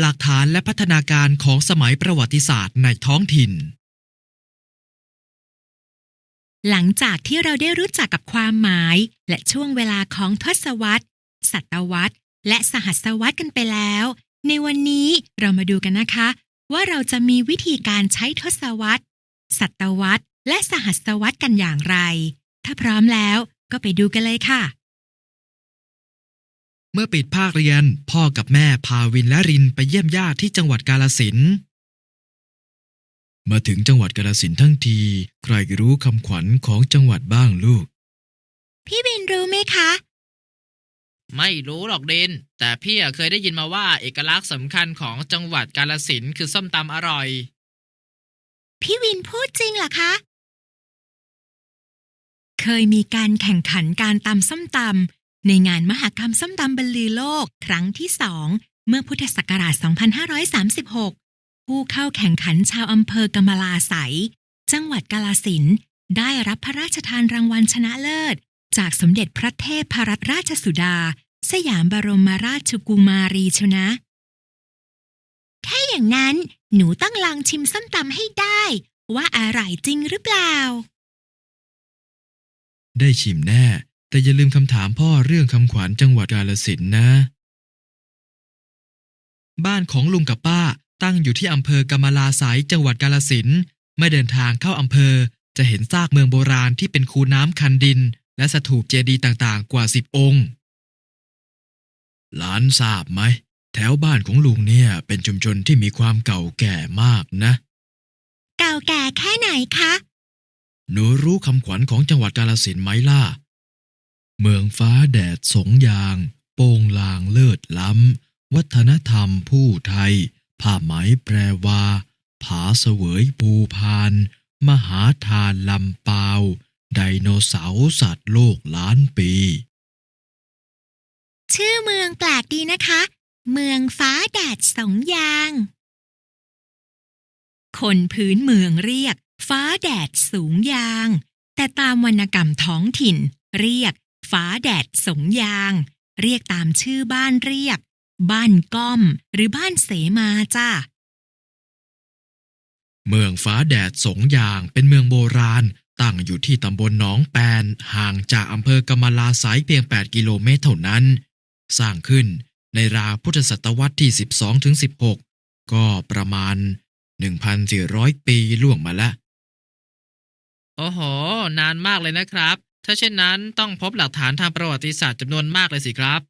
หลักฐานและพัฒนาการของสมัยประวัติศาสตร์ในท้องถิ่น หลังจากที่เราได้รู้จักกับความหมาย และช่วงเวลาของทศวรรษ ศตวรรษ และสหัสวรรษกันไปแล้ว ในวันนี้เรามาดูกันนะคะ ว่าเราจะมีวิธีการใช้ทศวรรษ ศตวรรษ และสหัสวรรษกันอย่างไร ถ้าพร้อมแล้วก็ไปดูกันเลยค่ะ เมื่อปิดภาคเรียน พ่อกับแม่พาวินและรินไปเยี่ยมญาติที่จังหวัดกาลสินธุ์มาถึงจังหวัดกาลสินธุ์ทั้งที ใครรู้คำขวัญของจังหวัดบ้างลูก พี่บินรู้ไหมคะ ไม่รู้หรอกเดนแต่พี่อะเคยได้ยินมาว่าเอกลักษณ์สำคัญของจังหวัดกาลสินธุ์คือส้มตำอร่อย พี่วินพูดจริงเหรอคะ เคยมีการแข่งขันการตำส้มตำ ในงานมหกรรมส้มตำบรรลือโลกครั้งที่สองเมื่อพุทธศักราช 2536 ผู้เข้าแข่งขันชาวอำเภอกำมะลาไสยจังหวัดกาลสินได้รับพระราชทานรางวัลชนะเลิศ จากสมเด็จพระเทพพรัตนราชสุดา สยามบรมราชกุมารีชนะถ้าอย่างนั้นหนูต้องลองชิมส้มตำให้ได้ ว่าอร่อยจริงหรือเปล่า ได้ชิมแน่ แต่อย่าลืมคำถามพ่อเรื่องคำขวัญจังหวัดกาลสินธุ์นะ บ้านของลุงกับป้าตั้งอยู่ที่อำเภอกำมะลาไสยจังหวัดกาลสินธุ์เมื่อเดินทางเข้าอำเภอ จะเห็นซากเมืองโบราณที่เป็นคูน้ำคันดิน และสถูปเจดีย์ต่างๆ กว่าสิบองค์ หลานทราบไหม แถวบ้านของลุงเนี่ยเป็นชุมชนที่มีความเก่าแก่มากนะ เก่าแก่แค่ไหนคะ หนูรู้คำขวัญของจังหวัดกาลสินธุ์ไหมล่ะ เมืองฟ้าแดดสงยาง โป่งลางเลิศล้ำ วัฒนธรรมผู้ไทย ผ้าไหมแปรวา ผาเสวยภูพาน มหาทานลำปาว ไดโนเสาร์สัตว์โลกล้านปี ชื่อเมืองแปลกดีนะคะ เมืองฟ้าแดดสงยาง คนพื้นเมืองเรียก ฟ้าแดดสูงยาง แต่ตามวรรณกรรมท้องถิ่นเรียก ฟ้าแดดสงยาง เรียกตามชื่อบ้านเรียก บ้านก้อม หรือบ้านเสมาจ้าเมืองฟ้าแดดสงยางเป็นเมืองโบราณ ตั้งอยู่ที่ตำบลหนองแปน ห่างจากอำเภอกำมะลาไสยเพียง 8 กิโลเมตรเท่านั้น สร้างขึ้นในราวพุทธศตวรรษที่ 12 ถึง 16 ก็ประมาณ 1,400 ปีล่วงมาแล้วโอ้โห นานมากเลยนะครับ ถ้าเช่นนั้นต้องพบหลักฐานทางประวัติศาสตร์จำนวนมากเลยสิครับ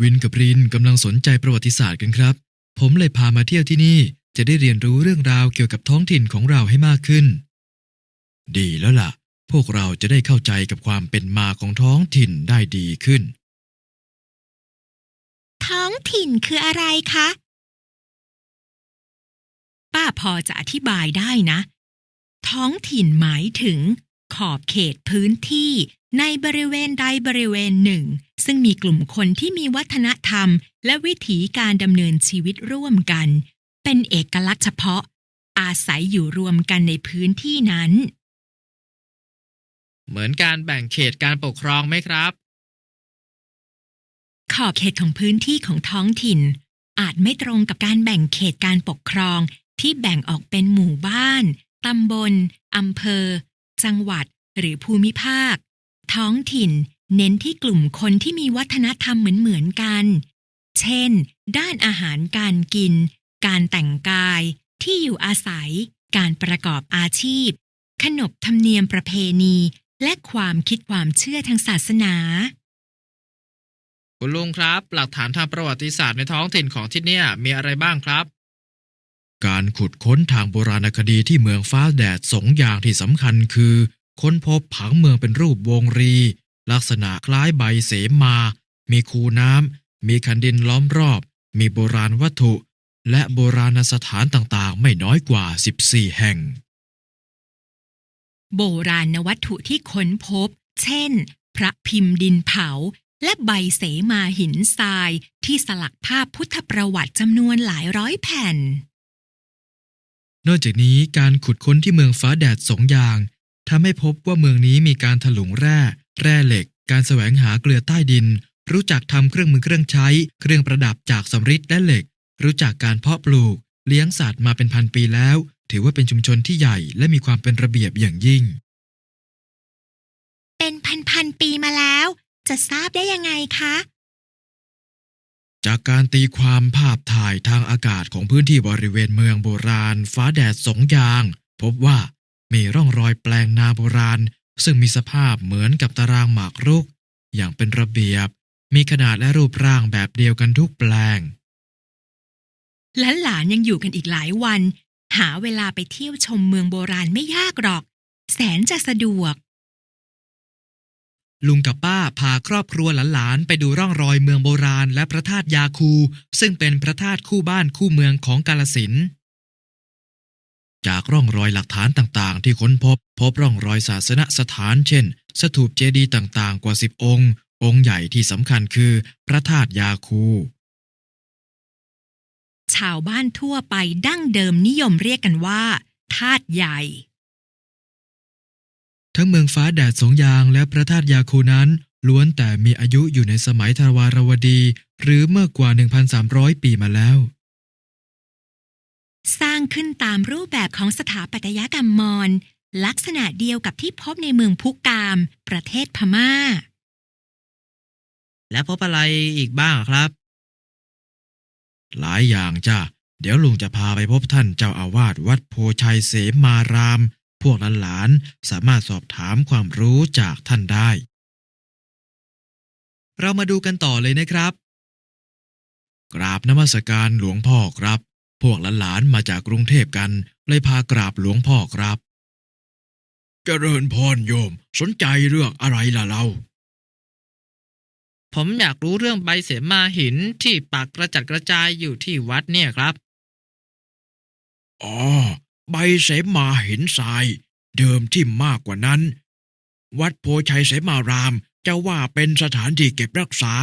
วินกับรินกำลังสนใจประวัติศาสตร์กันครับ ผมเลยพามาเที่ยวที่นี่จะได้เรียนรู้เรื่องราวเกี่ยวกับท้องถิ่นของเราให้มากขึ้น ดีแล้วล่ะ พวกเราจะได้เข้าใจกับความเป็นมาของท้องถิ่นได้ดีขึ้น ท้องถิ่นคืออะไรคะ ป้าพอจะอธิบายได้นะ ท้องถิ่นหมายถึง ขอบเขตพื้นที่ ในบริเวณใดบริเวณหนึ่ง ซึ่งมีกลุ่มคนที่มีวัฒนธรรม และวิถีการดำเนินชีวิตร่วมกัน เป็นเอกลักษณ์เฉพาะ อาศัยอยู่รวมกันในพื้นที่นั้น เหมือนการแบ่งเขตการปกครองไหมครับ ขอบเขตของพื้นที่ของท้องถิ่น อาจไม่ตรงกับการแบ่งเขตการปกครองที่แบ่งออกเป็นหมู่บ้าน ตำบล อำเภอ จังหวัด หรือภูมิภาค ท้องถิ่น เน้นที่กลุ่มคนที่มีวัฒนธรรมเหมือนๆกัน เช่น ด้านอาหารการกิน การแต่งกาย ที่อยู่อาศัย การประกอบอาชีพ ขนบธรรมเนียมประเพณี และความคิดความเชื่อทางศาสนาคุณลุงครับ หลักฐานทางประวัติศาสตร์ในท้องถิ่นของที่เนี่ยมีอะไรบ้างครับ การขุดค้นทางโบราณคดีที่เมืองฟ้าแดดสองอย่างที่สำคัญคือ ค้นพบผังเมืองเป็นรูปวงรี ลักษณะคล้ายใบเสมา มีคูน้ำ มีคันดินล้อมรอบ มีโบราณวัตถุ และโบราณสถานต่างๆ ไม่น้อยกว่า 14 แห่ง โบราณวัตถุที่ค้นพบ เช่น พระพิมพ์ดินเผาและใบเสมาหินทรายที่สลักภาพพุทธประวัติจำนวนหลายร้อยแผ่น นอกจากนี้การขุดค้นที่เมืองฟ้าแดดสองอย่างทำให้พบว่าเมืองนี้มีการถลุงแร่ แร่เหล็ก การแสวงหาเกลือใต้ดิน รู้จักทำเครื่องมือเครื่องใช้ เครื่องประดับจากสำริดและเหล็ก รู้จักการเพาะปลูก เลี้ยงสัตว์มาเป็นพันปีแล้ว ถือว่าเป็นชุมชนที่ใหญ่และมีความเป็นระเบียบอย่างยิ่ง เป็นพันๆปีมาแล้ว จะทราบได้ยังไงคะ จากการตีความภาพถ่ายทางอากาศของพื้นที่บริเวณเมืองโบราณ ฟ้าแดดสงยาง พบว่ามีร่องรอยแปลงนาโบราณ ซึ่งมีสภาพเหมือนกับตารางหมากรุก อย่างเป็นระเบียบ มีขนาดและรูปร่างแบบเดียวกันทุกแปลง และหลานยังอยู่กันอีกหลายวัน หาเวลาไปเที่ยวชมเมืองโบราณไม่ยากหรอก แสนจะสะดวก ลุงกับป้าพาครอบครัวหลานๆไปดูร่องรอยเมืองโบราณและพระธาตุยาคู ซึ่งเป็นพระธาตุคู่บ้านคู่เมืองของกาลสินจากร่องรอยหลักฐานต่างๆ ที่ค้นพบ พบร่องรอยศาสนสถาน เช่น สถูปเจดีย์ต่างๆ กว่าสิบองค์ องค์ใหญ่ที่สำคัญคือ พระธาตุยาคู ชาวบ้านทั่วไปดั้งเดิมนิยมเรียกกันว่าธาตุใหญ่ ทั้งเมืองฟ้าแดดสงยางและพระธาตุยาคูนั้น ล้วนแต่มีอายุอยู่ในสมัยทวารวดี หรือเมื่อกว่า 1,300 ปีมาแล้ว สร้างขึ้นตามรูปแบบของสถาปัตยกรรมมอญลักษณะเดียวกับที่พบในเมืองพุกาม ประเทศพม่า และพบอะไรอีกบ้างครับ หลายอย่างจ้ะเดี๋ยวลุงจะพาไปพบท่านเจ้าอาวาสวัดโพชัยเสมาราม พวกหลานๆสามารถสอบถามความรู้จากท่านได้ เรามาดูกันต่อเลยนะครับ กราบนมัสการหลวงพ่อครับ พวกหลานๆมาจากกรุงเทพกันเลยพากราบหลวงพ่อครับ เจริญพรโยม สนใจเรื่องอะไรล่ะเรา ผมอยากรู้เรื่องใบเสมาหินที่ปักกระจัดกระจายอยู่ที่วัดเนี่ยครับ อ๋อ ใบเสมาหินทราย เดิมที่มากกว่านั้น วัดโพชัยเสมารามจะว่าเป็นสถานที่เก็บรักษา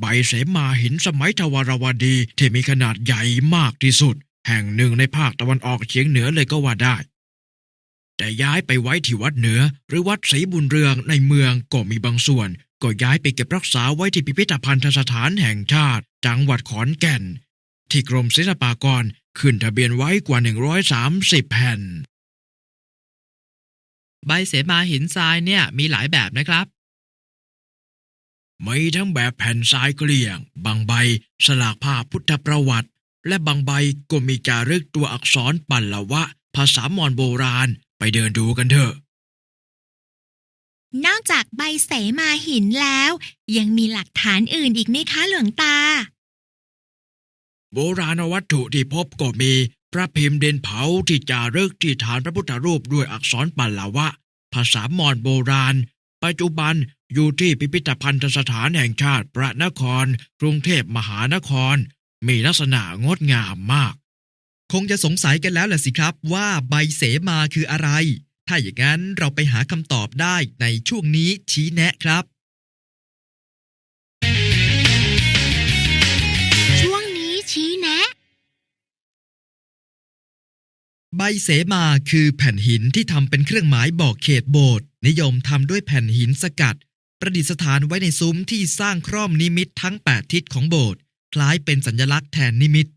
ใบเสมาหินสมัยทวารวดีที่มีขนาดใหญ่มากที่สุด แห่งหนึ่งในภาคตะวันออกเฉียงเหนือเลยก็ว่าได้ แต่ย้ายไปไว้ที่วัดเหนือ หรือวัดศรีบุญเรืองในเมืองก็มีบางส่วน ก็ย้ายไปเก็บรักษาไว้ที่พิพิธภัณฑสถานแห่งชาติ จังหวัดขอนแก่น ที่กรมศิลปากรขึ้นทะเบียนไว้กว่า 130 แผ่น ใบเสมาหินทรายเนี่ยมีหลายแบบนะครับ มีทั้งแบบแผ่นทรายเกลี่ยง บางใบสลากภาพพุทธประวัติ และบางใบก็มีจารึกตัวอักษรปัลละวะ ภาษามอญโบราณไปเดินดูกันเถอะนอกจากใบเสมาหินแล้ว ยังมีหลักฐานอื่นอีกไหมคะหลวงตา โบราณวัตถุที่พบก็มี พระพิมพ์เด่นเผาที่จารึกที่ฐานพระพุทธรูปด้วยอักษรปัลลวะ ภาษามอญโบราณ ปัจจุบันอยู่ที่พิพิธภัณฑสถานแห่งชาติพระนคร กรุงเทพมหานคร มีลักษณะงดงามมาก คงจะสงสัยกันแล้วแหละสิครับว่าใบเสมาคืออะไร ถ้าอย่างนั้นเราไปหาคำตอบได้ในช่วงนี้ชี้แนะครับ ชี้แนะ ใบเสมาคือแผ่นหินที่ทำเป็นเครื่องหมายบอกเขตโบสถ์นิยมทำด้วยแผ่นหินสกัด ประดิษฐานไว้ในซุ้มที่สร้างคร่อมนิมิตทั้ง 8 ทิศของโบสถ์คล้ายเป็นสัญลักษณ์แทนนิมิต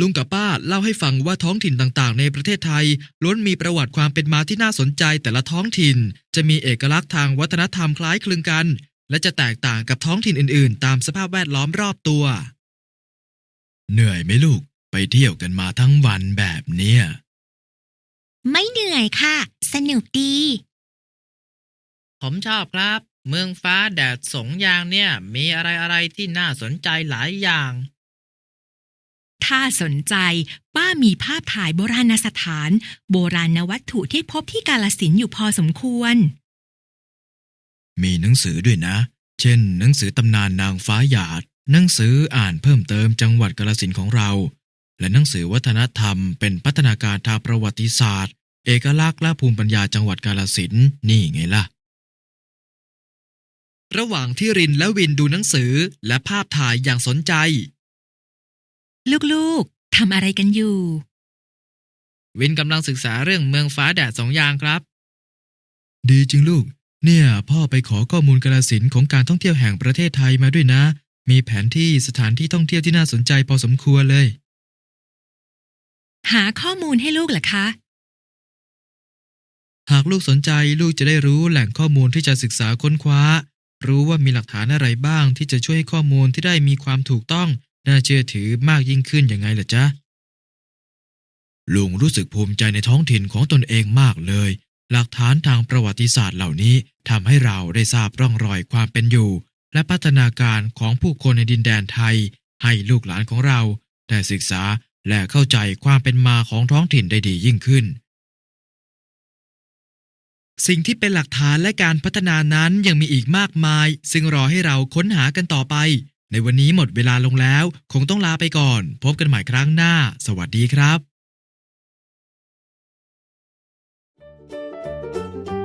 ลุงกับป้าเล่าให้ฟังว่าท้องถิ่นต่างๆ ในประเทศไทย ล้วนมีประวัติความเป็นมาที่น่าสนใจแต่ละท้องถิ่น จะมีเอกลักษณ์ทางวัฒนธรรมคล้ายคลึงกัน และจะแตกต่างกับท้องถิ่นอื่นๆ ตามสภาพแวดล้อมรอบตัว เหนื่อยไหมลูก ไปเที่ยวกันมาทั้งวันแบบเนี้ย ไม่เหนื่อยค่ะ สนุกดี ผมชอบครับ เมืองฟ้าแดดสงยางเนี่ย มีอะไรอะไรๆที่น่าสนใจหลายอย่าง ถ้าสนใจ ป้ามีภาพถ่ายโบราณสถาน โบราณวัตถุที่พบที่กาลสินธุ์อยู่พอสมควร มีหนังสือด้วยนะ เช่น หนังสือตำนานนางฟ้าหยาด หนังสืออ่านเพิ่มเติมจังหวัดกาลสินธุ์ของเรา และหนังสือวัฒนธรรม เป็นพัฒนาการทางประวัติศาสตร์ เอกลักษณ์และภูมิปัญญาจังหวัดกาลสินธุ์นี่ไงล่ะ ระหว่างที่รินและวินดูหนังสือและภาพถ่ายอย่างสนใจ ลูกๆทำอะไรกันอยู่ วินกำลังศึกษาเรื่องเมืองฟ้าแดดสงยางครับ ดีจริงลูก เนี่ย พ่อไปขอข้อมูลกาลสินธุ์ของการท่องเที่ยวแห่งประเทศไทยมาด้วยนะ มีแผนที่สถานที่ท่องเที่ยวที่น่าสนใจพอสมควรเลย หาข้อมูลให้ลูกเหรอคะ หากลูกสนใจลูกจะได้รู้แหล่งข้อมูลที่จะศึกษาค้นคว้า รู้ว่ามีหลักฐานอะไรบ้างที่จะช่วยให้ข้อมูลที่ได้มีความถูกต้องน่าเชื่อถือมากยิ่งขึ้นยังไงล่ะจ๊ะลุงรู้สึกภูมิใจในท้องถิ่นของตนเองมากเลย หลักฐานทางประวัติศาสตร์เหล่านี้ทำให้เราได้ทราบร่องรอยความเป็นอยู่ และพัฒนาการของผู้คนในดินแดนไทย ให้ลูกหลานของเรา ได้ศึกษาและเข้าใจความเป็นมาของท้องถิ่นได้ดียิ่งขึ้น สิ่งที่เป็นหลักฐานและการพัฒนานั้นยังมีอีกมากมาย ซึ่งรอให้เราค้นหากันต่อไป ในวันนี้หมดเวลาลงแล้ว คงต้องลาไปก่อน พบกันใหม่ครั้งหน้า สวัสดีครับ Thank you.